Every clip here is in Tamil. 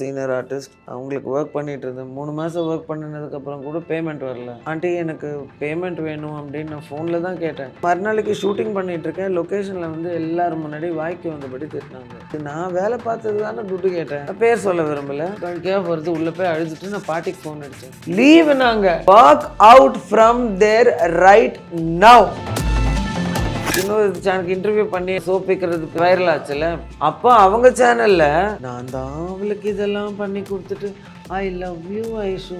சீனியர் ஆர்டிஸ்ட் அவங்களுக்கு ஒர்க் பண்ணிட்டு இருந்தேன். மூணு மாதம் ஒர்க் பண்ணினதுக்கப்புறம் கூட பேமெண்ட் வரல. ஆண்டி எனக்கு பேமெண்ட் வேணும் அப்படின்னு நான் ஃபோனில் தான் கேட்டேன். மறுநாளைக்கு ஷூட்டிங் பண்ணிட்டு இருக்கேன். லொக்கேஷனில் வந்து எல்லாரும் முன்னாடி வாய்க்கு வந்தபடி திட்டினாங்க. நான் வேலை பார்த்தது தானே துட்டு கேட்டேன். நான் பேர் சொல்ல விரும்பல. கேட்க போகிறது உள்ளே போய் அழுதுட்டு நான் பாட்டிக்கு ஃபோன் அடித்தேன் லீவ் நாங்கள் walk out from there right now இன்னொரு சேனலுக்கு இன்டர்வியூ பண்ணி சோப் வைக்கிறது வைரல் ஆச்சுல. அப்போ அவங்க சேனல்ல நான் தான் அவளுக்கு இதெல்லாம் பண்ணி கொடுத்துட்டு I love you Aishu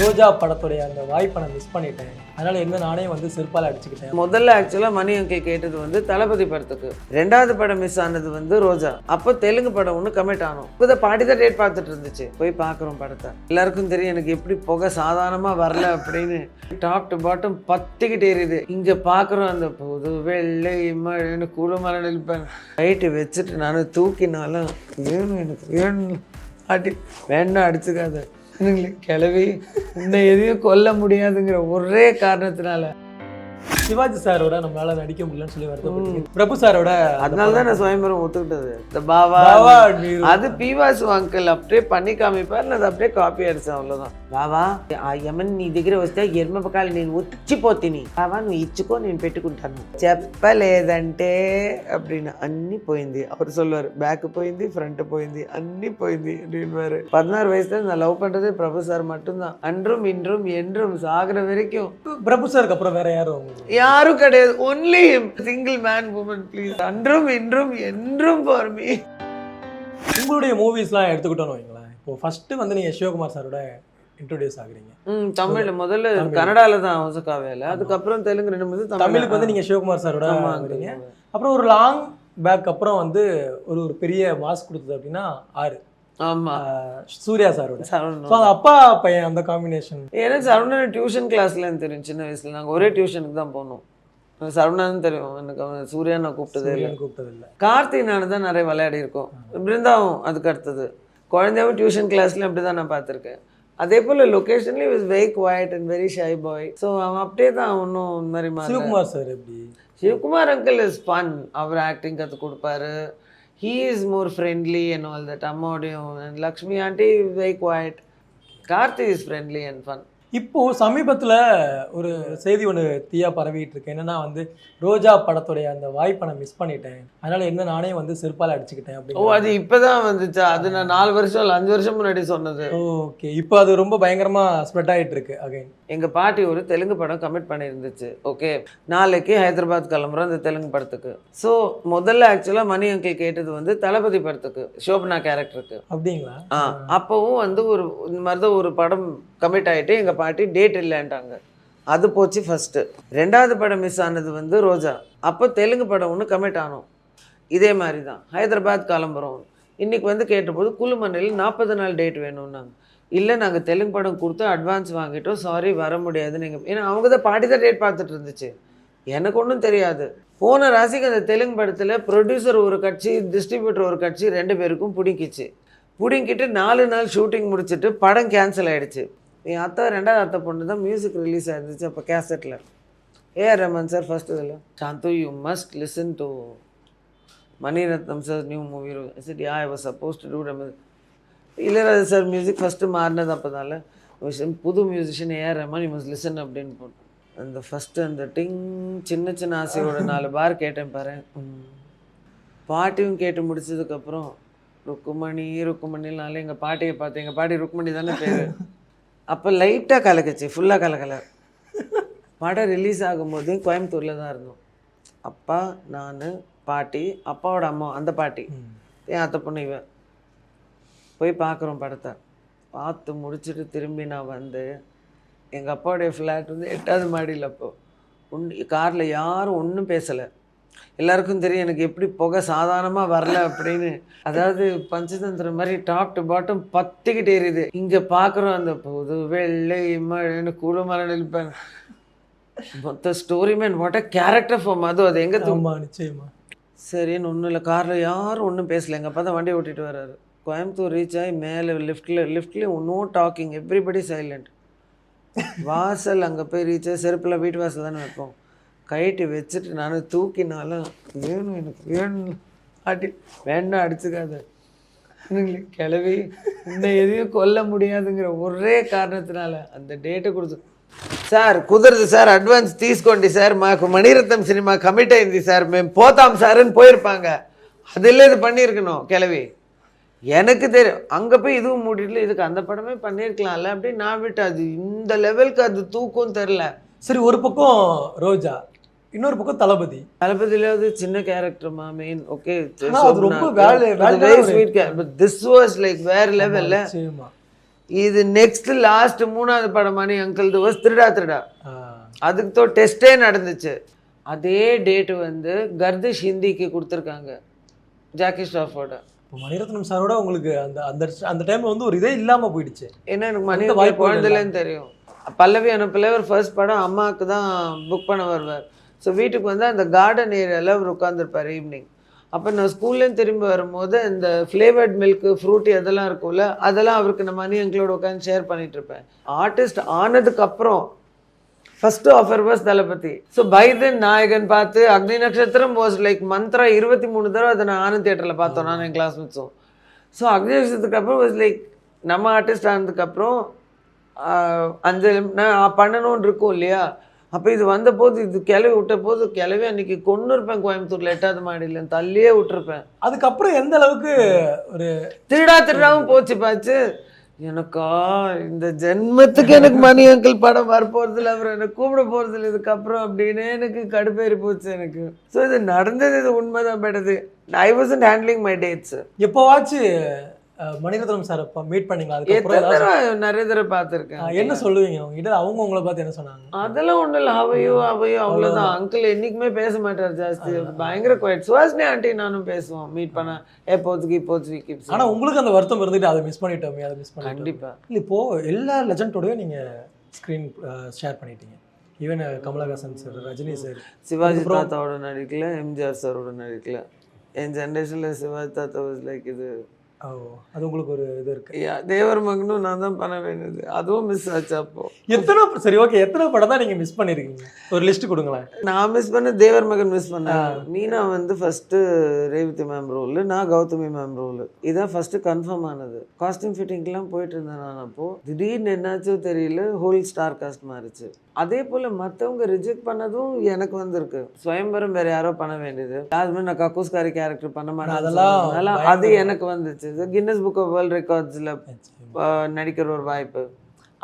Roja படத்துடைய அந்த வாய்ப்பை நான் மிஸ் பண்ணிட்டேன். அதனால என்ன நானே வந்து செருப்பால் அடிச்சுக்கிட்டேன். முதல்ல ஆக்சுவலாக மணி அங்கிள் கேட்டது வந்து தளபதி படத்துக்கு. ரெண்டாவது படம் மிஸ் ஆனது வந்து ரோஜா. அப்போ தெலுங்கு படம் ஒன்று கமிட் ஆனோம். இப்போ பாட்டி தான் டேட் பார்த்துட்டு இருந்துச்சு. போய் பார்க்குறோம் படத்தை. எல்லாருக்கும் தெரியும் எனக்கு எப்படி புகை சாதாரணமாக வரல அப்படின்னு. டாப் டு பாட்டம் பத்திக்கிட்டே இருக்குது இங்கே பார்க்குறோம் அந்த புது வெள்ளை மழைன்னு கூடமலை நிற்பேன். லைட்டு வச்சுட்டு நான் தூக்கினாலும் வேணும் எனக்கு வேணும் பாட்டி வேண்டாம் அடிச்சுக்காத. கிளவி உன்னை எதையும் கொல்ல முடியாதுங்கிற ஒரே காரணத்தினால. சிவாஜி சாரோட நம்மளால நடிக்க முடியலன்னு சொல்லி வருத்தம் பிரபு சாரோட அதனால தான் நான் சுயம்பரம் ஒத்துக்கிட்டது. இந்த பாவா அது பிவாசு அங்கிள் அப்படியே பண்ணி காமிப்பார் நான் அப்படியே காப்பி அடிச்சேன் அவ்வளோதான் బావా ఆ యమన్ నీ దగ్గర వస్తే ఎర్మ పకాలు నేను ఉచ్చిపోతిని బావా నువ్వు ఇచ్చుకో నేను పెట్టుకుంటాను చెప్పలేదంటే అప్పుడు అన్ని పోయింది అవరు సొల్వారు బ్యాక్ పోయింది ఫ్రంట్ పోయింది అన్ని పోయింది నేను వేరే పద్నారు వయసుல நான் லவ் பண்ணுறது பிரபு சார் மட்டும்தான். அன்றும் இன்றும் என்றும் சாகிற வரைக்கும். பிரபு சாருக்கு அப்புறம் வேற யாரும் யாரும் கிடையாது. Only single man woman please அன்றும் இன்றும் என்றும் ஃபார் மீ உங்களுடைய மூவிஸ்லாம் எடுத்துக்கிட்டோம்னு வைங்களேன். இப்போ ஃபர்ஸ்ட் வந்து நீங்க சிவகுமார் சாரோட இன்ட்ரோடியூஸ் ஆகுறீங்க. ம் தமிழ்ல. முதல்ல கன்னடால தான் ஹவுசக்காவேல அதுக்கப்புறம் தெலுங்கு ரெண்டு மூணு தமிழ் தமிழுக்கு வந்து நீங்க சிவகுமார் சாரோட ஆகுறீங்க ஆமா. அப்புறம் ஒரு லாங் பேக் அப்புறம் வந்து ஒரு ஒரு பெரிய மாஸ் கொடுத்தது அப்படின்னா ஆறு. ஆமா. சூர்யா சாரோட சரவணன் அது அப்பா பையன் அந்த காம்பினேஷன் எனக்கு சரவணன் டியூஷன் கிளாஸ்ல இருந்து தெரியும் சின்ன வயசுல. நாங்க ஒரே டியூஷனுக்கு தான் போனோம். சரவணன் தெரியும். எனக்கு அவன் சூர்யா நான் கூப்பிட்டதே இல்லை. கூப்பிட்டது இல்லை. கார்த்தி நானு தான் நிறைய விளையாடி இருக்கோம். பிருந்தாவும் அதுக்கு அடுத்தது. குழந்தையாவும் டியூஷன் கிளாஸ்ல அப்படி தான் நான் பார்த்துருக்கேன். அதே போல் லொக்கேஷன்லேயும் is very quiet and very shy boy so அவன் அப்படியே தான் ஒன்றும் இந்த மாதிரி. சிவகுமார் சார் எப்படி? சிவகுமார் அங்கிள் இஸ் ஃபன் அவர் ஆக்டிங் கற்றுக் கொடுப்பாரு. He is more friendly and all that அம்மாவோடையும் and Lakshmi aunty very quiet Karthi is friendly and fun இப்போ சமீபத்துல ஒரு செய்தி ஒன்று தீயா பரவிட்டு இருக்கு. என்னன்னா வந்து ரோஜா படத்துடைய அந்த வாய்ப்பை நான் மிஸ் பண்ணிட்டேன். அதனால என்ன நானே வந்து செருப்பால் அடிச்சுக்கிட்டேன் ஓ அப்படின்னு அது இப்போதான் வந்துச்சா? அது நான் நாலு வருஷம் இல்லை அஞ்சு வருஷம் முன்னாடி சொன்னது. ஓகே இப்போ அது ரொம்ப பயங்கரமா ஸ்ப்ரெட் ஆயிட்டு இருக்கு அகைன் எங்கள் பாட்டி ஒரு தெலுங்கு படம் கமிட் பண்ணியிருந்துச்சு ஓகே நாளைக்கு ஹைதராபாத் கிளம்புறோம் இந்த தெலுங்கு படத்துக்கு. ஸோ முதல்ல ஆக்சுவலாக மணி அங்கிள் கேட்டது வந்து தளபதி படத்துக்கு சோபனா கேரக்டருக்கு அப்படிங்களா? ஆ அப்போவும் வந்து ஒரு இந்த மாதிரி தான் ஒரு படம் கமிட் ஆகிட்டு எங்கள் பாட்டி டேட் இல்லைன்ட்டாங்க அது போச்சு ஃபஸ்ட்டு ரெண்டாவது படம் மிஸ் ஆனது வந்து ரோஜா. அப்போ தெலுங்கு படம் ஒன்று கமிட் ஆனோம். இதே மாதிரி தான் ஹைதராபாத் கிளம்புறோம் இன்னைக்கு வந்து கேட்டபோது குழுமண்ணில் நாற்பது நாள் டேட் வேணும்னாங்க. இல்லை நாங்கள் தெலுங்கு படம் கொடுத்து அட்வான்ஸ் வாங்கிட்டோம். சாரி வர முடியாது நீங்கள் ஏன்னா அவங்க தான் பாட்டி தான் டேட் பார்த்துட்டு இருந்துச்சு. எனக்கு ஒன்றும் தெரியாது. போன ராசிக்கு அந்த தெலுங்கு படத்தில் ப்ரொடியூசர் ஒரு கட்சி டிஸ்ட்ரிபியூட்டர் ஒரு கட்சி ரெண்டு பேருக்கும் பிடிக்கிச்சு பிடிங்கிட்டு நாலு நாள் ஷூட்டிங் முடிச்சிட்டு படம் கேன்சல் ஆகிடுச்சு என் அத்தை ரெண்டாவது அத்தை பொண்ணு தான் மியூசிக் ரிலீஸ் ஆயிருந்துச்சு அப்போ கேசட்டில் ஏஆர் ரஹ்மான் சார் ஃபர்ஸ்ட் இதில். சாந்து you must listen to Mani Ratnam sir new movie சரி yeah I was supposed to do Ilaiyaraaja sir music first மாறினது அப்போதால. புது musician AR Rahman you must listen அப்படின்னு போட்டோம். அந்த ஃபஸ்ட்டு அந்த டிங் சின்ன சின்ன ஆசையோட நாலு பார் கேட்டேன் பாரு. பாட்டியும் கேட்டு முடிச்சதுக்கப்புறம் ருக்குமணி ருக்குமணினால எங்கள் பாட்டியை பார்த்து எங்கள் பாட்டி ருக்குமணி தானே பேர். அப்போ லைட்டாக கலக்குச்சு ஃபுல்லாக கலக்கல. படம் ரிலீஸ் ஆகும்போது கோயம்புத்தூரில் தான் இருந்தோம். அப்பா நான் பாட்டி அப்பாவோட அம்மா அந்த பாட்டி. என் அத்தை பொண்ணு இவன் போய் பார்க்குறோம் படத்தை. பார்த்து முடிச்சுட்டு திரும்பி நான் வந்து எங்கள் அப்பாவுடைய ஃப்ளாட் வந்து எட்டாவது மாடியில் அப்போ. ஒன்று காரில் யாரும் ஒன்றும் பேசலை. எல்லாருக்கும் தெரியும் எனக்கு எப்படி புகை சாதாரணமாக வரல அப்படின்னு. அதாவது பஞ்சதந்திரம் மாதிரி டாப் டு பாட்டம் பத்திக்கிட்டே எரியுது இங்கே பார்க்குறோம் அந்த புது வெள்ளை மழைன்னு கூடுமலை நிற்பேன் மொத்த story man what a character for Madhu. அது எங்கே ஆமா நிச்சயமா. சரின்னு ஒன்றும் இல்லை. காரில் யாரும் ஒன்றும் பேசல. எங்கள் அப்பா தான் வண்டி ஓட்டிட்டு வர்றாரு. கோயம்புத்தூர் ரீச் ஆகி மேலே லிஃப்ட்டில் லிஃப்ட்லேயும் நோ டாக்கிங் எவ்ரிபடி சைலண்ட் வாசல் அங்கே போய் ரீச் ஆகி செருப்பில் வீட்டு வாசல் தானே வைப்போம். கைட்டு வச்சுட்டு நான் தூக்கினாலும் வேணும் எனக்கு வேணும் ஆட்டி வேணா அடிச்சுக்காத. கிளவி இந்த எதையும் கொல்ல முடியாதுங்கிற ஒரே காரணத்தினால அந்த டேட்டை கொடுத்து சார் కుదరదు சார் அட்வான்ஸ் తీసుకోండి సార్ మాకు మణిరత్నం సినిమా కమిట్ అయింది சார் மேம் போத்தாம் சாருன்னு போயிருப்பாங்க. அது இல்லை இது பண்ணியிருக்கணும் கிளவி. எனக்கு தெரியும் அங்கே போய் இதுவும் மூடிட்டு இதுக்கு அந்த படமே பண்ணியிருக்கலாம்ல அப்படின்னு நான் விட்டு அது இந்த லெவலுக்கு அது தூக்கும் தெரில சரி ஒரு பக்கம் ரோஜா. இன்னொரு பக்கம் தளபதி. தளபதியிலாவது சின்ன கேரக்டர்மா மெயின் ஓகே அது ரொம்ப வேலை- ஒரு- sweet character this was like வேற லெவல்ல இது நெக்ஸ்ட் லாஸ்ட் மூணாவது படமானி அங்கிள் வாஸ் திருடா திருடா. அதுக்கு தோ டெஸ்டே நடந்துச்சு. அதே டேட் வந்து கர்திஷ் ஹிந்திக்கு கொடுத்துருக்காங்க ஜாக்கி ஸ்டாஃபோட மணிரத்னம் சாரோட உங்களுக்கு அந்த அந்த அந்த டைம்ல வந்து ஒரு இதே இல்லாம போயிடுச்சு. ஏன்னா எனக்கு மணி குழந்தைலேன்னு தெரியும். பல்லவி அனுப்பல ஒரு ஃபர்ஸ்ட் படம் அம்மாவுக்கு தான் புக் பண்ண வருவார். ஸோ வீட்டுக்கு வந்து அந்த கார்டன் ஏரியாவில் அவர் உட்காந்துருப்பார் ஈவினிங் அப்போ நான் ஸ்கூல்லேருந்து திரும்பி வரும்போது இந்த ஃப்ளேவர்ட் மில்க்கு ஃப்ரூட்டி அதெல்லாம் இருக்கும்ல அதெல்லாம் அவருக்கு நான் மணி எங்களோட உட்காந்து ஷேர் பண்ணிட்டு இருப்பேன். ஆர்டிஸ்ட் ஆனதுக்கப்புறம் first offer was Thalapathi. So பைதன் நாயகன் பார்த்து அக்னி நட்சத்திரம் வாஸ் லைக் மந்த்ரா இருபத்தி மூணு தடவை அதை நான் ஆனந்த் தேட்டரில் பார்த்தோம் நான் என் கிளாஸ்மேட்ஸும் ஸோ அக்னி நட்சத்திரத்துக்கு அப்புறம் வாஸ் லைக் நம்ம ஆர்டிஸ்ட் ஆனதுக்கப்புறம் அந்த நான் பண்ணணும்னு இருக்கும் இல்லையா? அப்போ இது வந்த போது இது கிளவி விட்ட போது கிளவி அன்னைக்கு கொண்டு இருப்பேன் கோயம்புத்தூர்ல எட்டாவது மாடியில் தள்ளியே விட்டுருப்பேன். அதுக்கப்புறம் எந்த அளவுக்கு ஒரு திருடா திருடாவும் போச்சு பாச்சு. எனக்கா இந்த ஜென்மத்துக்கு எனக்கு மணி அங்கிள் படம் வரப்போறதில்ல அப்புறம் எனக்கு கூப்பிட போறதில்ல இதுக்கப்புறம் அப்படின்னு எனக்கு கடுப்பேறி போச்சு எனக்கு. ஸோ இது நடந்தது இது உண்மைதான் பட்டது I wasn't handling my dates எப்போவாச்சு Mani Ratnam sir இப்போ மீட் பண்ணீங்களா? நிறைய தடவை பார்த்துருக்கேன். என்ன சொல்லுவீங்க? உங்ககிட்ட அவங்க உங்களை பார்த்து என்ன சொன்னாங்க? அதெல்லாம் ஒண்ணும் இல்லை. அவையோ அவையோ அவ்வளவுதான். அங்கிள் என்னைக்குமே பேச மாட்டார் ஜாஸ்தி. பயங்கர குவைட் சுவாசினி ஆண்டி நானும் பேசுவோம். மீட் பண்ண எப்போதுக்கு இப்போது கீப்ஸ் ஆனா உங்களுக்கு அந்த வருத்தம் இருந்துட்டு அதை மிஸ் பண்ணிட்டோமே அதை மிஸ் பண்ணிட்டோம். கண்டிப்பா. இல்லை இப்போ எல்லா லெஜண்டோடயும் நீங்க ஸ்க்ரீன் ஷேர் பண்ணிட்டீங்க. Even Kamal Haasan sir Rajini sir Sivaji தாத்தாவோட நடிக்கல எம்ஜிஆர் சாரோட நடிக்கல. என் ஜென்ரேஷன்ல சிவாஜி தாத்தா வாஸ் லைக் இது ஓ அது உங்களுக்கு ஒரு இது இருக்கு. தேவர் மகனும் நான் தான் பண்ண வேண்டியது. அதுவும் மிஸ் ஆச்சு அப்போ. எத்தனை சரி ஓகே எத்தனை படம் தான் நீங்க மிஸ் பண்ணிருக்கீங்க? ஒரு லிஸ்ட் கொடுங்களேன். நான் மிஸ் பண்ண தேவர் மகன் மிஸ் பண்ணேன் மீனா வந்து ஃபர்ஸ்ட் ரேவதி மேம் ரோல் நான் கௌதமி மேம் ரோல் இதான் ஃபர்ஸ்ட் கன்ஃபார்ம் ஆனது. காஸ்டியூம் ஃபிட்டிங்லாம் போயிட்டு இருந்தேன் நான் அப்போ. திடீர்னு என்னாச்சோ தெரியல ஹோல் ஸ்டார் காஸ்ட் மாறிச்சு. அதே போல மத்தவங்க ரிஜெக்ட் பண்ணதும் எனக்கு வந்திருக்கு. சுயம்பரம் வேற யாரோ பண்ண வேண்டியது. யாருமே நான் கக்கூஸ்காரி கேரக்டர் பண்ண மாட்டேன் அதெல்லாம் அது எனக்கு வந்துச்சு. கின்னஸ் புக் ஆஃப் வேர்ல்ட் ரெக்கார்ட்ஸில் நடிக்கிற ஒரு வாய்ப்பு.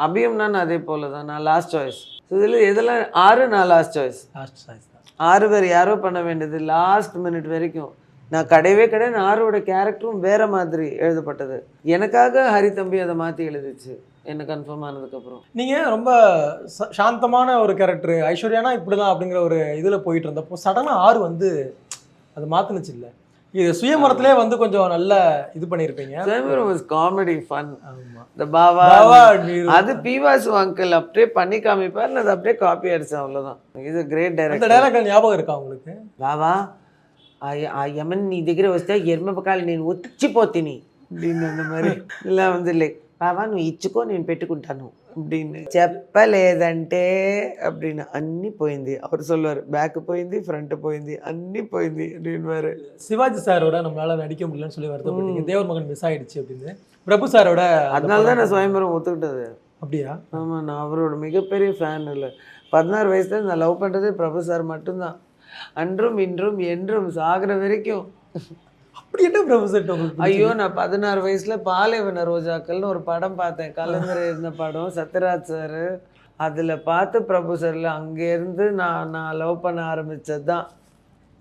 அபியம் நான் அதே போல தான். நான் லாஸ்ட் சாய்ஸ் இதில் இதெல்லாம் ஆறு நான் லாஸ்ட் சாய்ஸ் லாஸ்ட் சாய்ஸ் ஆறு பேர் யாரோ பண்ண வேண்டியது. லாஸ்ட் மினிட் வரைக்கும். நான் கிடையவே கிடையாது ஆரோட கேரக்டரும் வேற மாதிரி எழுதப்பட்டது. எனக்காக ஹரி தம்பி அதை மாற்றி எழுதிச்சு. என்ன கன்ஃபார்ம் ஆனதுக்கப்புறம் நீங்க ரொம்ப ச- சாந்தமான ஒரு கேரக்டர் ஐஸ்வர்யானா இப்படிதான் அப்படிங்கிற ஒரு இதுல போயிட்டு இருந்தப்போ சடனா ஆறு வந்து அது மாத்துனுச்சு இல்ல இது சுயமரத்திலே வந்து கொஞ்சம் நல்ல இது பண்ணியிருப்பீங்க காமெடி ஃபன் ஆமா இந்த பாவா பாவா நீரு. அது பிவாசு அங்கிள் அப்படியே பண்ணி காமிப்பார் நான் அதை அப்படியே காப்பி அடிச்சேன் அவ்வளவுதான் இது கிரேட் அந்த டைரக்டர் டைலாக் ஞாபகம் இருக்கா உங்களுக்கு బావా ఆ ఆ యమన్ నీ దగ్గర వస్తే ఎర్మపకాయలు నేను వచ్చిపోతిని அப்படின்னு அந்த மாதிரி ఇలా ఉంది లైక్ బావా నువ్వు ఇచ్చుకో నేను పెట్టుకుంటాను அப்படின்னு. చెప్పలేదంటే அப்படின்னு అన్ని పోయింది. அவர் சொல்லுவார் பேக் போயிருந்து ஃப்ரண்ட் போயிருந்து அன்னி போயிருந்து அப்படின்வாரு சிவாஜி சாரோட நம்மளால நடிக்க முடியலன்னு சொல்லி வருத்தப்பட்டீங்க. தேவர் மகன் மிஸ் ஆயிடுச்சு அப்படின்னு. பிரபு சாரோட அதனால தான் நான் சுயம்பரம் ஒத்துக்கிட்டது. அப்படியா? ஆமாம் நான் அவரோட மிகப்பெரிய ஃபேன் இல்லை. பதினாறு வயசுல நான் லவ் பண்ணுறதே பிரபு சார் மட்டும்தான். அன்றும் இன்றும் என்றும் சாகிற வரைக்கும். அப்படி என்ன உங்களுக்கு ஐயோ நான் பதினாறு வயசுல பாலைவன ரோஜாக்கள்னு ஒரு படம் பார்த்தேன். கலைஞர் இருந்த படம் சத்யராஜ் சார். அதுல பார்த்து பிரபு சார்ல அங்க இருந்து நான் நான் லவ் பண்ண ஆரம்பிச்சது தான்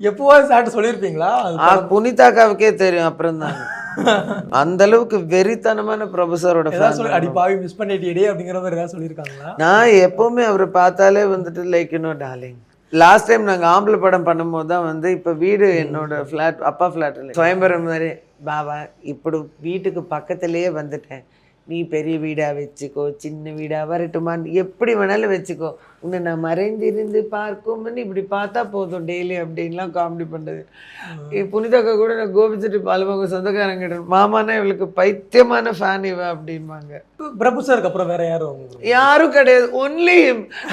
எப்போவா சார்ட்டு சொல்லியிருப்பீங்களா? புனிதாக்காவுக்கே தெரியும் அப்புறம் தான் அந்த அளவுக்கு வெறித்தனமான பிரபு சாரோட ஏதாவது சொல்லி fan அடி. பாவி மிஸ் பண்ணிட்டியடே அப்படிங்கிற மாதிரி ஏதாவது சொல்லியிருக்காங்களா? நான் எப்பவுமே அவரை பார்த்தாலே வந்துட்டு லைக் இன்னும் டார்லிங் லாஸ்ட் டைம் நாங்கள் ஆம்பளை படம் பண்ணும்போது தான் வந்து இப்போ வீடு என்னோட ஃப்ளாட் அப்பா ஃப்ளாட் சுயம்பரம் மாதிரி பாபா இப்படி வீட்டுக்கு பக்கத்துலேயே வந்துட்டேன். நீ பெரிய வீடா வச்சுக்கோ சின்ன வீடா வரட்டுமான்னு எப்படி வேணாலும் வச்சுக்கோ. உன்னை நான் மறைந்திருந்து பார்க்கும்னு இப்படி பார்த்தா போதும் டெய்லி அப்படின்லாம் காமெடி பண்ணுறது புனிதாக்கா கூட நான் கோபிச்செட்டி பாலுவாங்க சொந்தக்காரங்க மாமானா இவளுக்கு பைத்தியமான ஃபேன் இவ அப்படிம்பாங்க. பிரபு சாருக்கு அப்புறம் வேற யாரும் யாரும் கிடையாது. ஒன்லி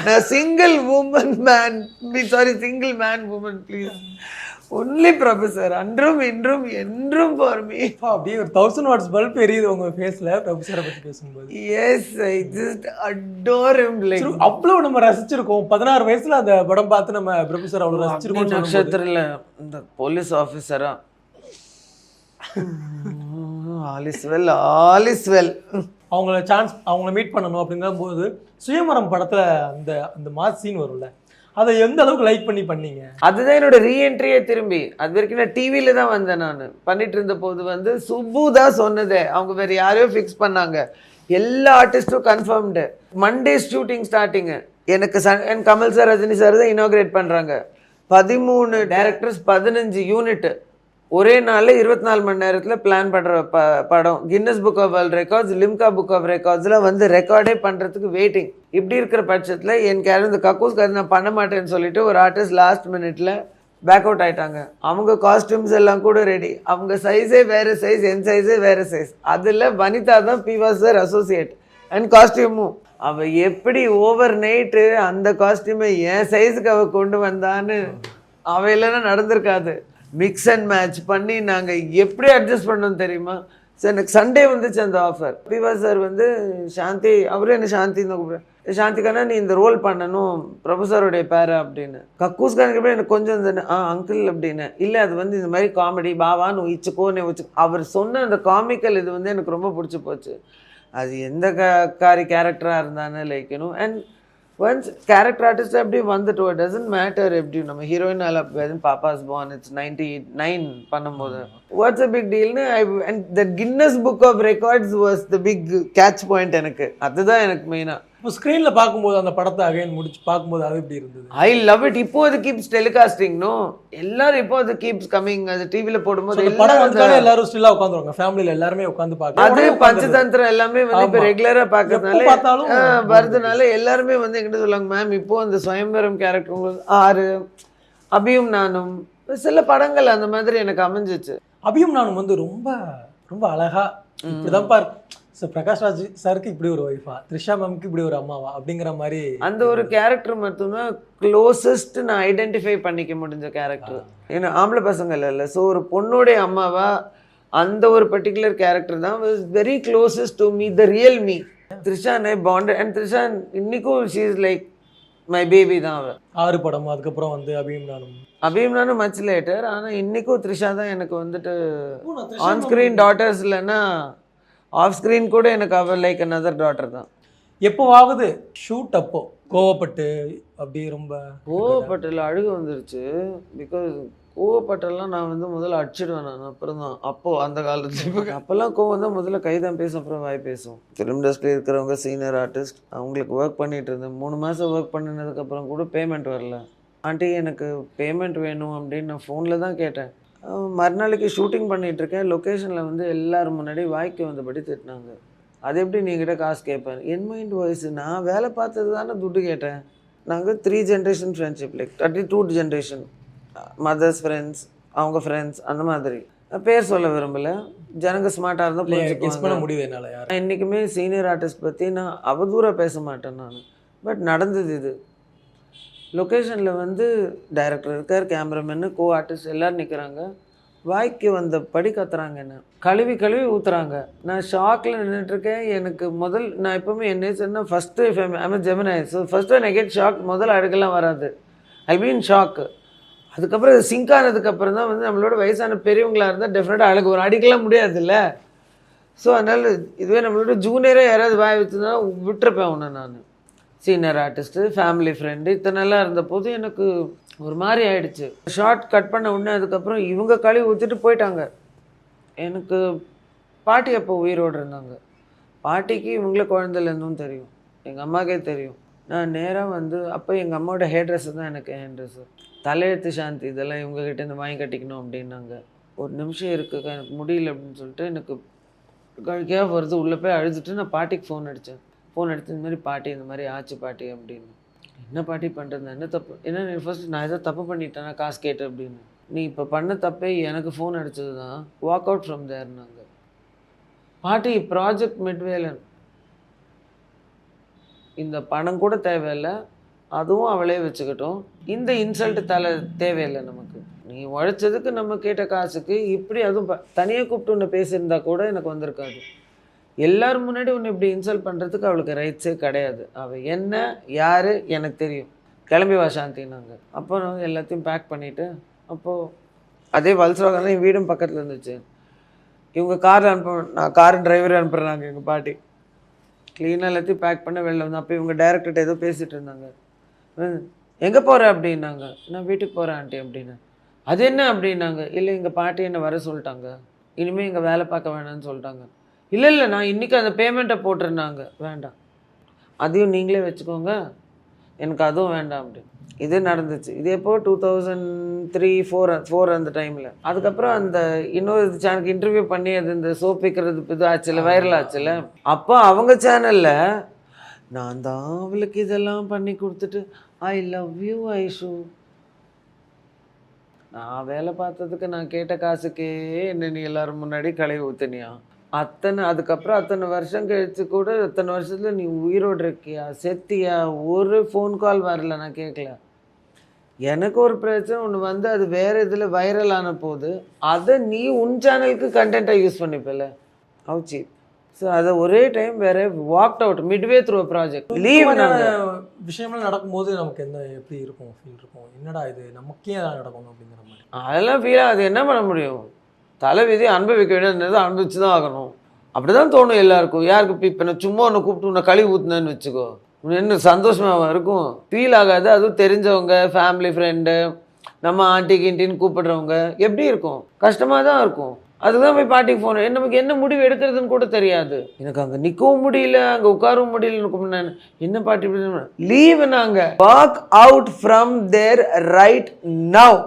நான் single woman man sorry single man woman please only Prabhu sir அன்றும் இன்றும் என்றும் ஃபார் மீ அப்பா, அப்படியே ஒரு தௌசண்ட் வாட்ஸ் பல்ப் எரியுது உங்க ஃபேஸ்ல பிரபு சாரை பத்தி பேசும்போது. Yes I just adore him like சரி, அவ்வளவு நம்ம ரசிச்சிருக்கோம். பதினாறு வயசுல அந்த படம் பார்த்து நம்ம பிரபு சார் அவ்வளவு ரசிச்சிருக்கோம் நட்சத்திரல இந்த police ஆஃபீஸரா all is well all is well அவங்கள சான்ஸ் அவங்கள மீட் பண்ணணும் அப்படிங்கும் போது சுயமரம் படத்துல அந்த அந்த மாஸ் சீன் வரும்ல. அதை எந்த அளவுக்கு லைக் பண்ணி பண்ணீங்க? அதுதான் என்னோட ரீஎன்ட்ரியே திரும்பி. அது வரைக்கும் நான் டிவியில தான் வந்தேன் நான். பண்ணிட்டு இருந்த போது வந்து சுப்பு தான் சொன்னதே. அவங்க வேற யாரையோ ஃபிக்ஸ் பண்ணாங்க. எல்லா ஆர்டிஸ்டும் கன்ஃபார்ம்டு மண்டே ஷூட்டிங் ஸ்டார்டிங்கு எனக்கு சன் என் கமல் சார் ரஜினி சார் தான் இனாகிரேட் பண்ணுறாங்க பதிமூணு டேரக்டர்ஸ் பதினஞ்சு யூனிட்டு ஒரே நாளில் இருபத்தி நாலு மணி நேரத்தில் பிளான் பண்ணுற ப படம். Guinness book of world records Limca book of ரெக்கார்ட்ஸில் வந்து ரெக்கார்டே பண்ணுறதுக்கு வெயிட்டிங் இப்படி இருக்கிற பட்சத்தில் என் யாரும் இந்த கக்கூஸ் கதை நான் பண்ண மாட்டேன்னு சொல்லிட்டு ஒரு ஆர்டிஸ்ட் லாஸ்ட் மினிட்ல பேக் அவுட் ஆயிட்டாங்க. அவங்க காஸ்டியூம்ஸ் எல்லாம் கூட ரெடி அவங்க சைஸே வேறு சைஸ் என் சைஸே வேறு சைஸ் அதில் வனிதா தான் பிவா சார் அசோசியேட் அண்ட் காஸ்டியூமும் அவள் எப்படி ஓவர் நைட்டு அந்த காஸ்டியூமை என் சைஸுக்கு அவள் கொண்டு வந்தான்னு அவள் இல்லைன்னா நடந்திருக்காது. மிக்ஸ் அண்ட் மேட்ச் பண்ணி நாங்கள் எப்படி அட்ஜஸ்ட் பண்ணோம் தெரியுமா? சார் எனக்கு சண்டே வந்துச்சு அந்த ஆஃபர் பிவா சார் வந்து சாந்தி அவரே என்ன சாந்தின்னு கூப்பிடுறேன் சாந்திக்கானா நீ இந்த ரோல் பண்ணணும். ப்ரொஃபஸருடைய பேரை அப்படின்னு. கக்கூஸ்கானுக்கு அப்புறம் எனக்கு கொஞ்சம் இந்த ஆ அங்கிள் அப்படின்னு. இல்லை அது வந்து இந்த மாதிரி காமெடி பாவான்னு உயிச்சுக்கோ நீ அவர் சொன்ன அந்த காமிக்கல் இது வந்து எனக்கு ரொம்ப பிடிச்சி போச்சு. அது எந்த க காரி கேரக்டராக இருந்தானே லைக்கணும் அண்ட் ஒன்ஸ் கேரக்டர் ஆர்டிஸ்ட் அப்படி வந்துட்டோம் டசன்ட் மேட்டர் எப்படி நம்ம ஹீரோயின் ஆல் பாப்பாஸ் பான் இட்ஸ் நைன்டி நைன் பண்ணும்போது. What's a big டீல்னு I and the Guinness book of records was the big catch point எனக்கு. அதுதான் எனக்கு மெயினாக இப்போ ஸ்க்ரீன்ல பார்க்கும்போது அந்த படத்தை அகைன் முடிச்சு பார்க்கும்போது அது எப்படி இருந்தது? ஐ லவ் இட் இப்போ அது கீப்ஸ் டெலிகாஸ்டிங் நோ எல்லாரும் இப்போ அது கீப்ஸ் கம்மிங் அது டிவில போடும்போது அந்த படம் எல்லாரும் வந்தாலே எல்லாரும் ஸ்டில்லா உட்காந்துருவாங்க. ஃபேமிலில எல்லாருமே உட்காந்து அது பார்க்க பஞ்சதந்திரம் எல்லாமே வந்து இப்போ ஆமா. ரெகுலரா பார்க்கறதுனால பார்த்தாலும் வருதுனால எல்லாருமே வந்து என்கிட்ட சொல்லுவாங்க மேம் இப்போ அந்த சுயம்பரம் கேரக்டர் உங்களுக்கு ஆறு அபியும் நானும் சில படங்கள் அந்த மாதிரி எனக்கு அமைஞ்சிச்சு. அபியும் நானும் வந்து ரொம்ப ரொம்ப அழகா இப்படிதான் பார் சார் பிரகாஷ் ராஜ் சாருக்கு இப்படி ஒரு ஒய்ஃபா த்ரிஷா மேம்க்கு இப்படி ஒரு அம்மாவா? அப்படிங்கிற மாதிரி அந்த ஒரு கேரக்டர் மட்டும்தான் க்ளோசஸ்ட் நான் ஐடென்டிஃபை பண்ணிக்க முடிஞ்ச கேரக்டர் ஏன்னா ஆம்பளை பசங்க இல்லை. ஸோ ஒரு பொண்ணுடைய அம்மாவா அந்த ஒரு பர்டிகுலர் கேரக்டர் தான் was very closest to me the real me Trisha நை பாண்ட் அண்ட் த்ரிஷா இன்னைக்கும் she is like my baby தான் அவ. ஆறு படம் அதுக்கப்புறம் வந்து அபியும் நானும். மச் லேட்டர் ஆனால் இன்னைக்கும் த்ரிஷா தான் எனக்கு வந்துட்டு ஆன் ஸ்க்ரீன் டாட்டர்ஸ் இல்லைன்னா ஆஃப் ஸ்க்ரீன் கூட எனக்கு அவ லைக் another டாட்டர் தான். எப்போவாவது ஷூட் அப்போ கோவப்பட்டு அப்படியே ரொம்ப கோவப்பட்டில் அழுக வந்துருச்சு. பிகாஸ் கோவப்பட்டெல்லாம் நான் வந்து முதல்ல அடிச்சிடுவேன் நான். அப்புறம் தான். அப்போ அந்த காலத்துல. இப்போ அப்போல்லாம் கோவம் தான் முதல்ல கை தான் பேசும் அப்புறம் வாய் பேசும் ஃபிலிம் இண்டஸ்ட்ரியில் இருக்கிறவங்க சீனியர் ஆர்டிஸ்ட் அவங்களுக்கு ஒர்க் பண்ணிட்டு இருந்தேன். மூணு மாதம் ஒர்க் பண்ணினதுக்கப்புறம் கூட பேமெண்ட் வரல. ஆண்டி எனக்கு பேமெண்ட் வேணும் அப்படின்னு நான் ஃபோனில் தான் கேட்டேன். மறுநாளைக்கு ஷூட்டிங் பண்ணிட்டு இருக்கேன் லொக்கேஷனில் வந்து எல்லாரும் முன்னாடி வாய்க்கு வந்தபடி திட்டினாங்க. அது எப்படி நீங்கிட்ட காசு கேட்பேன் என் மைண்ட் வாய்ஸ் நான் வேலை பார்த்தது தானே துட்டு கேட்டேன். நாங்கள் three generation friendship like thirty two generation mothers friends அவங்க ஃப்ரெண்ட்ஸ் அந்த மாதிரி. பேர் சொல்ல விரும்பல. ஜனங்க ஸ்மார்ட்டாக இருந்தால் கெஸ் பண்ண. முடியுது என்னால நான் என்றைக்குமே சீனியர் ஆர்டிஸ்ட் பற்றி நான் அவதூறாக பேச மாட்டேன் நான். பட் நடந்தது இது. லொக்கேஷனில் வந்து டைரக்டர் இருக்கார் கேமராமேனு கோ ஆர்டிஸ்ட் எல்லோரும் நிற்கிறாங்க வாய்க்கு வந்த படி கத்துறாங்க என்ன? கழுவி கழுவி ஊற்றுறாங்க நான் ஷாக்கில் நின்றுட்டுருக்கேன் எனக்கு முதல் நான் எப்போவுமே என்ன சொன்னால் first I'm Gemini so first I get shock முதல் அழுகெல்லாம் வராது. ஐ மீன் ஷாக்கு அதுக்கப்புறம் இது சிங்க் ஆனதுக்கப்புறம் தான் வந்து நம்மளோட வயசான பெரியவங்களாக இருந்தால் டெஃபினட்டாக அழகு ஒரு அடிக்கலாம் முடியாதுல்ல. ஸோ அதனால் இதுவே நம்மளோட ஜூனியரே யாராவது வாய் வச்சுருந்தா விட்டுருப்பேன் உன்னை நான். சீனியர் ஆர்டிஸ்ட்டு ஃபேமிலி ஃப்ரெண்டு இத்தனைலாம் இருந்தபோது எனக்கு ஒரு மாதிரி ஆயிடுச்சு. ஷார்ட் கட் பண்ண உடனே அதுக்கப்புறம் இவங்க கழுவி ஊற்றிட்டு போயிட்டாங்க. எனக்கு பாட்டி அப்போ உயிரோடு இருந்தாங்க. பாட்டிக்கு இவங்கள குழந்தைலேருந்தும் தெரியும். எங்கள் அம்மாக்கே தெரியும். நான் நேராக வந்து அப்போ எங்கள் அம்மாவோட ஹேர் ட்ரெஸ்ஸு தான் எனக்கு ஹேர் ட்ரெஸ்ஸு தலையெழுத்து சாந்தி இதெல்லாம் இவங்ககிட்ட இருந்து வாங்கி கட்டிக்கணும் அப்படின்னாங்க. ஒரு நிமிஷம் இருக்குக்கா எனக்கு முடியல அப்படின்னு சொல்லிட்டு எனக்கு கழுக்கையாக வருது. உள்ளே போய் அழுதுட்டு நான் பாட்டிக்கு ஃபோன் அடித்தேன் ஃபோன் எடுத்து இந்த மாதிரி பாட்டி இந்த மாதிரி ஆச்சு பாட்டி அப்படின்னு. என்ன பாட்டி பண்ணுறது என்ன தப்பு? என்ன நீ ஃபர்ஸ்ட் நான் ஏதோ தப்பு பண்ணிட்டேன் காசு கேட்டு அப்படின்னு. நீ இப்போ பண்ண தப்பே எனக்கு ஃபோன் அடிச்சது தான். வாக் அவுட் ஃப்ரம் தேர்னாங்க பாட்டி ப்ராஜெக்ட் மெட்வேலன் இந்த பணம் கூட தேவையில்லை. அதுவும் அவளே வச்சுக்கிட்டோம். இந்த இன்சல்ட் தலை தேவையில்லை நமக்கு. நீ உழைச்சதுக்கு நம்ம கேட்ட காசுக்கு இப்படி அதுவும் தனியாக கூப்பிட்டு ஒன்று பேசியிருந்தா கூட எனக்கு வந்திருக்காது. எல்லாரும் முன்னாடி உன்னை இப்படி இன்சல்ட் பண்ணுறதுக்கு அவளுக்கு ரைட்ஸே கிடையாது. அவள் என்ன யார் எனக்கு தெரியும். கிளம்பி வா சாந்தினாங்க அப்போ நான் எல்லாத்தையும் பேக் பண்ணிவிட்டு அப்போது அதே வல்சராக என் வீடும் பக்கத்தில் இருந்துச்சு. இவங்க கார் அனுப்ப நான் கார் டிரைவர் அனுப்புகிறாங்க எங்கள் பாட்டி. க்ளீனாக எல்லாத்தையும் பேக் பண்ண வெளில வந்து அப்போ இவங்க டேரக்டர்கிட்ட ஏதோ பேசிகிட்டு இருந்தாங்க. எங்கே போகிற அப்படின்னாங்க. நான் வீட்டுக்கு போகிறேன் ஆண்டி அப்படின்னு. அது என்ன? அப்படின்னாங்க. இல்லை எங்கள் பாட்டி என்னை வர சொல்லிட்டாங்க. இனிமேல் இங்கே வேலை பார்க்க வேணாம்னு சொல்லிட்டாங்க. இல்லை இல்லை நான் இன்றைக்கி அந்த பேமெண்ட்டை போட்டிருந்தாங்க. வேண்டாம். அதையும் நீங்களே வச்சுக்கோங்க. எனக்கு அதுவும் வேண்டாம் அப்படின்னு. இது நடந்துச்சு. இது எப்போ? Two thousand three four four அந்த டைமில் அதுக்கப்புறம் அந்த இன்னொரு சேனலுக்கு இன்டர்வியூ பண்ணி அது இந்த சோப் வைக்கிறது இது ஆச்சுல வைரல் ஆச்சுல. அப்போ அவங்க சேனலில் நான் தான் அவளுக்கு இதெல்லாம் பண்ணி கொடுத்துட்டு ஐ லவ் யூ ஐஷு நான் வேலை பார்த்ததுக்கு நான் கேட்ட காசுக்கே என்ன நீ எல்லாரும் முன்னாடி கழுவி ஊத்துனியா? அத்தனை அதுக்கப்புறம் அத்தனை வருஷம் கழிச்சு கூட அத்தனை வருஷத்துல நீ உயிரோடு இருக்கியா? செத்தியா? ஒரு ஃபோன் கால் வரல நான் கேட்கல எனக்கு ஒரு பிரச்சனை ஒன்று வந்து அது வேற இதில் வைரல் ஆன போது அதை நீ உன் சேனலுக்கு கண்டென்ட்டாக யூஸ் பண்ணிப்பல ஹவு சீப் ஸோ அதை ஒரே டைம் வேற walked out midway through project leave விஷயம்லாம் நடக்கும்போது நமக்கு என்ன எப்படி இருக்கும் ஃபீல் இருக்கும்? என்னடா இது? நமக்கே நடக்கணும் அப்படிங்கிற மாதிரி. அதெல்லாம் ஃபீல் அது என்ன பண்ண முடியும்? தலைவிதி அனுபவிக்க வேண்டியது அனுபவிச்சு தான் ஆகணும். அப்படி தான் தோணும் எல்லாருக்கும். யாருக்கு இப்போ இப்போ நான் சும்மா ஒன்று கூப்பிட்டு உன்னை கழுவி ஊற்றுனேன்னு வச்சுக்கோ. என்ன சந்தோஷமாக இருக்கும்? ஃபீல் ஆகாது. அதுவும் தெரிஞ்சவங்க ஃபேமிலி ஃப்ரெண்டு நம்ம ஆண்டி கிண்டின்னு கூப்பிடுறவங்க எப்படி இருக்கும்? கஷ்டமாக தான் இருக்கும். அதுதான் போய் பாட்டிக்கு போனேன் என்ன நமக்கு என்ன முடிவு எடுக்கிறதுன்னு கூட தெரியாது. எனக்கு அங்கே நிற்கவும் முடியல அங்கே உட்காரவும் முடியலன்னு நான் என்ன பாட்டி லீவ் நாங்கள் walk out from there right now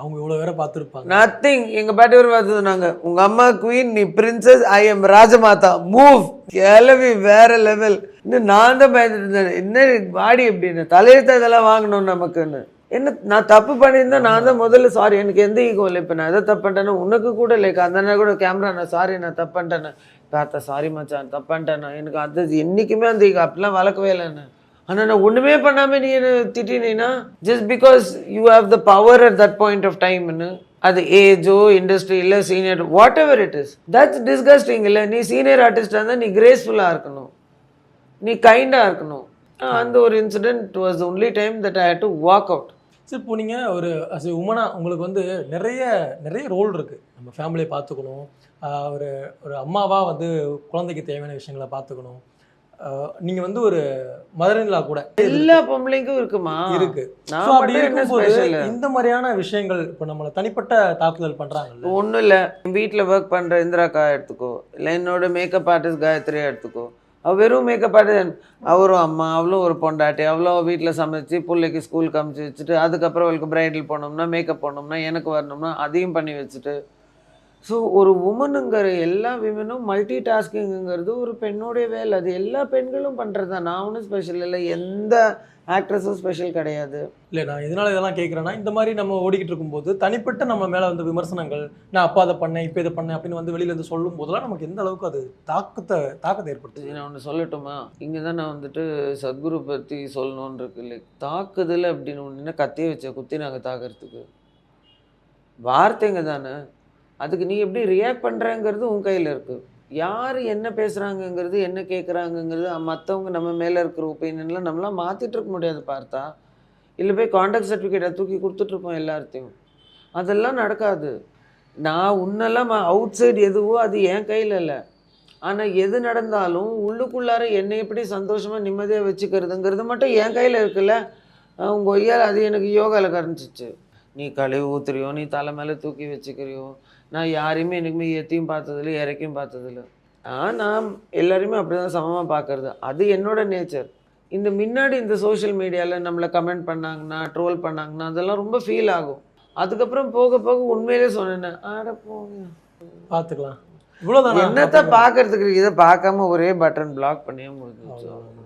அவங்க இவ்வளோ வேற பார்த்துருப்பாங்க. நத்திங் எங்கள் பாட்டி ஒரு பார்த்து சொன்னாங்க. உங்கள் அம்மா குயின் நீ princess I am Rajamata. Move கிளவி வேற லெவல் இன்னும் நான் தான் பயந்துட்டு இருந்தேன். என்ன பாடி எப்படின்னு தலையெழுத்து இதெல்லாம் வாங்கணும் நமக்குன்னு. என்ன? நான் தப்பு பண்ணியிருந்தா நான் தான் முதல்ல சாரி எனக்கு எந்த ஈகோ இல்லை. இப்போ நான் எதை தப்பு பண்ணிட்டேன்னு உனக்கு கூட லைக் அந்த நேரம் கூட கேமரா நான் சாரி நான் தப்பு பண்ணிட்டேன்னு பார்த்தா சாரி மச்சான். தப்பு பண்ணிட்டேன். எனக்கு அது என்றைக்குமே அந்த ஈகோ அப்படிலாம் வளர்க்கவே இல்லைன்னு. ஆனால் நான் ஒன்றுமே பண்ணாமல் நீ என்ன திட்டினீன்னா just because you have the power at that point of டைம்னு அது ஏஜோ இண்டஸ்ட்ரி இல்லை senior whatever it is that's disgusting இல்லை. நீ சீனியர் ஆர்டிஸ்டாக இருந்தால் நீ கிரேஸ்ஃபுல்லாக இருக்கணும். நீ கைண்டாக இருக்கணும். அந்த ஒரு incident was only time that I had to walk out சரி இப்போ நீங்கள் ஒரு அஸ் எ உமனா உங்களுக்கு வந்து நிறைய நிறைய ரோல் இருக்குது நம்ம ஃபேமிலியை பார்த்துக்கணும். ஒரு ஒரு அம்மாவாக வந்து குழந்தைக்கு தேவையான விஷயங்களை பார்த்துக்கணும். நீங்கள் வந்து ஒரு மதரின்லா கூட எல்லா பொம்பளைக்கும் இருக்குமா? இருக்கு. அப்படி இருக்கும்போது இந்த மாதிரியான விஷயங்கள் இப்போ நம்மளை தனிப்பட்ட தாக்குதல் பண்ணுறாங்கல்ல ஒன்றும் இல்லை. வீட்டில் ஒர்க் பண்ணுற இந்திராக்கா எடுத்துக்கோ. இல்லை என்னோட மேக்கப் ஆர்டிஸ்ட் காயத்ரியா எடுத்துக்கோ. அவ வெறும் மேக்கப் ஆர்டிஸ்ட் அவரும் அம்மா அவளும் ஒரு பொண்டாட்டி. அவ்வளோ வீட்டில் சமைச்சு பிள்ளைக்கு ஸ்கூலுக்கு அமுச்சு வச்சுட்டு அதுக்கப்புறம் அவளுக்கு பிரைடல் போனோம்னா மேக்கப் போனோம்னா எனக்கு வரணும்னா அதையும் பண்ணி வச்சுட்டு ஸோ ஒரு உமனுங்கிற எல்லா விமனும் மல்டி டாஸ்கிங்கிறது ஒரு பெண்ணுடைய வேலை. அது எல்லா பெண்களும் பண்ணுறது தான் நான் ஒன்றும் ஸ்பெஷல் இல்லை. எந்த ஆக்ட்ரஸும் ஸ்பெஷல் கிடையாது. இல்லை நான் எதனால இதெல்லாம் கேட்குறேன்னா இந்த மாதிரி நம்ம ஓடிக்கிட்டு இருக்கும்போது தனிப்பட்ட நம்ம மேலே வந்து விமர்சனங்கள் நான் அப்பா அதை பண்ணேன் இப்போ இதை பண்ணேன் அப்படின்னு வந்து வெளியில இருந்து சொல்லும் போதெல்லாம் நமக்கு எந்த அளவுக்கு அது தாக்கத்தை தாக்கத்தை ஏற்படுத்துது? நான் ஒன்று சொல்லட்டுமா? இங்கே தான் நான் வந்துட்டு சத்குரு பற்றி சொல்லணும்னு இருக்கு. இல்லை தாக்குதல் அப்படின்னு ஒன்று கத்தியே வச்ச குத்தி நாங்கள் தாக்கிறதுக்கு வார்த்தைங்க தானே. அதுக்கு நீ எப்படி ரியாக்ட் பண்ணுறங்கிறது உன் கையில் இருக்குது யார் என்ன பேசுகிறாங்கங்கிறது என்ன கேட்குறாங்கங்கிறது மற்றவங்க நம்ம மேலே இருக்கிற ஒப்பீனியன்லாம் நம்மளாம் மாற்றிட்டு இருக்க முடியாது பார்த்தா. இல்லை போய் காண்டாக்ட் சர்டிஃபிகேட்டை தூக்கி கொடுத்துட்ருப்போம் எல்லார்த்தையும் அதெல்லாம் நடக்காது. நான் உன்னெல்லாம் அவுட் சைடு எதுவோ அது என் கையில் இல்லை. ஆனால் எது நடந்தாலும் உள்ளுக்குள்ளார என்னை எப்படி சந்தோஷமாக நிம்மதியாக வச்சுக்கிறதுங்கிறது மட்டும் என் கையில் இருக்குல்ல. உங்கள் ஒய்யால் அது எனக்கு யோகாவில் கரைஞ்சிச்சு. நீ கழுவி ஊத்துறியோ நீ தலை மேலே தூக்கி வச்சுக்கிறியோ நான் யாரையுமே எனக்குமே ஏற்றியும் பார்த்ததில்ல இறக்கியும் பார்த்ததில்ல. நான் எல்லாரையுமே அப்படி தான் சமமாக பார்க்கறது. அது என்னோட நேச்சர் இந்த முன்னாடி இந்த சோஷியல் மீடியாவில் நம்மளை கமெண்ட் பண்ணாங்கன்னா ட்ரோல் பண்ணாங்கன்னா அதெல்லாம் ரொம்ப ஃபீல் ஆகும். அதுக்கப்புறம் போக போக உண்மையிலே சொன்னேன் ஆட போங்க. பார்த்துக்கலாம். இவ்வளோதான் என்னத்த பார்க்கறதுக்கு இதை பார்க்காம ஒரே பட்டன் பிளாக் பண்ணியே அவ்வளவுதான்.